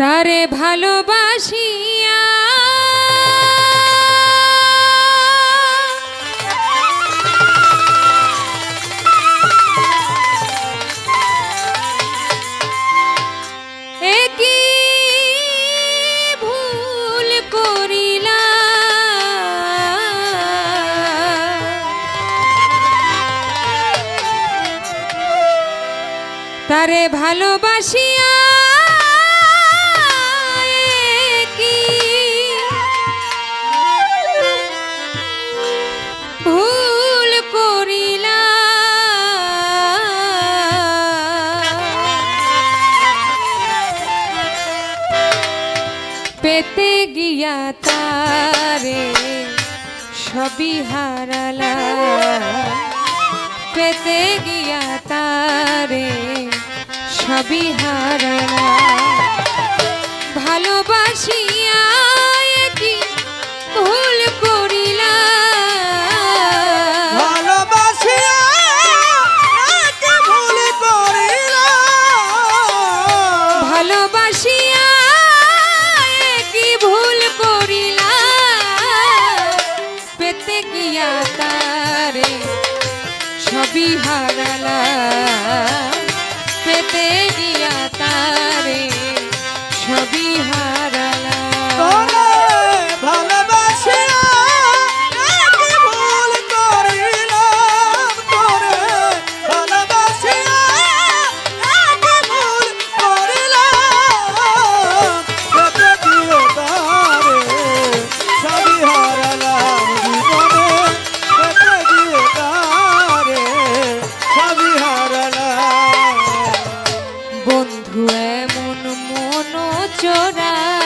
তারে ভালোবাসিয়া। তারে ভালোবাসি পেতে গিয়া তারে সবই হারালা। পেতে গিয়া তারে সবই হারালা। ভালোবাসিয়া কি ভুল করিলা। ভালোবাসিয়া ভুল করিলা। ভালোবাসিয়া হারালা। এমন মন চোরা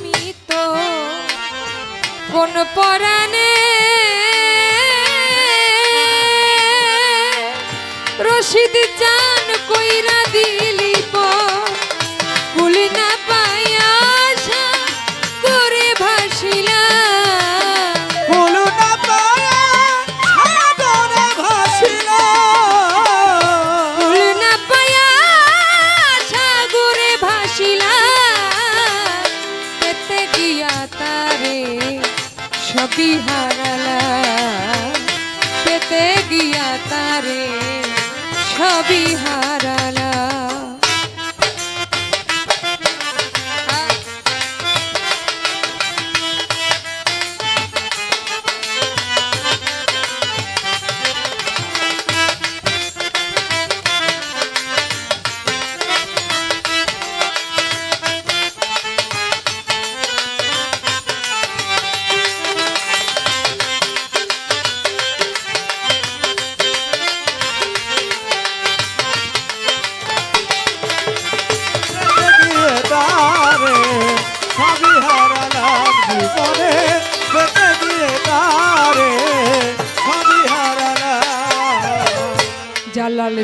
কোন পরাণে। রশিদ চান কইরা দিয়ে সবই হারালা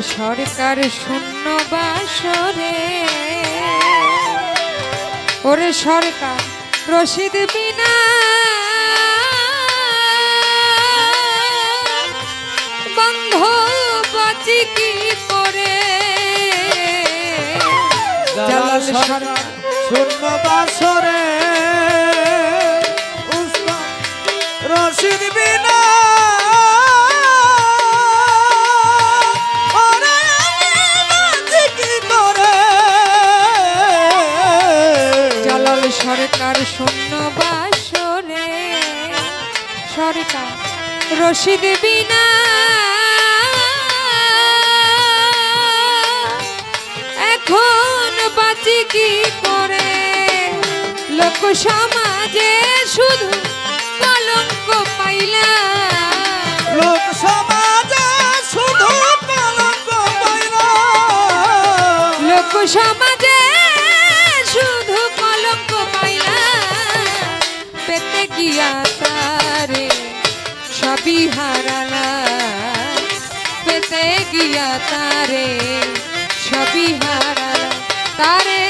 সরকার শূন্য বাসরে। ওরে সরকার, রশিদ বিনা বন্ধ বাঁচি কি করে? জালাল সরকার শূন্য বাসরে। সরকার শূন্য বাসরে সরকার রশিদ বিনা। এখন বাঁচি কি করে? লোক সমাজে শুধু কলঙ্ক পাইলাম। লোক সমাজে শুধু কলঙ্ক পাইলা লোক সমাজে গিয়া তারে সবই হারালা। পেতে গিয়া তারে সবই হারালা। তারে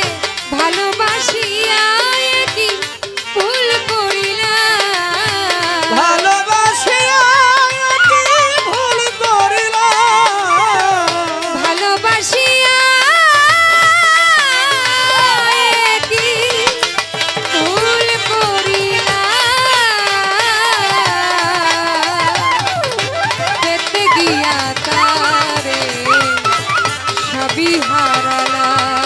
ला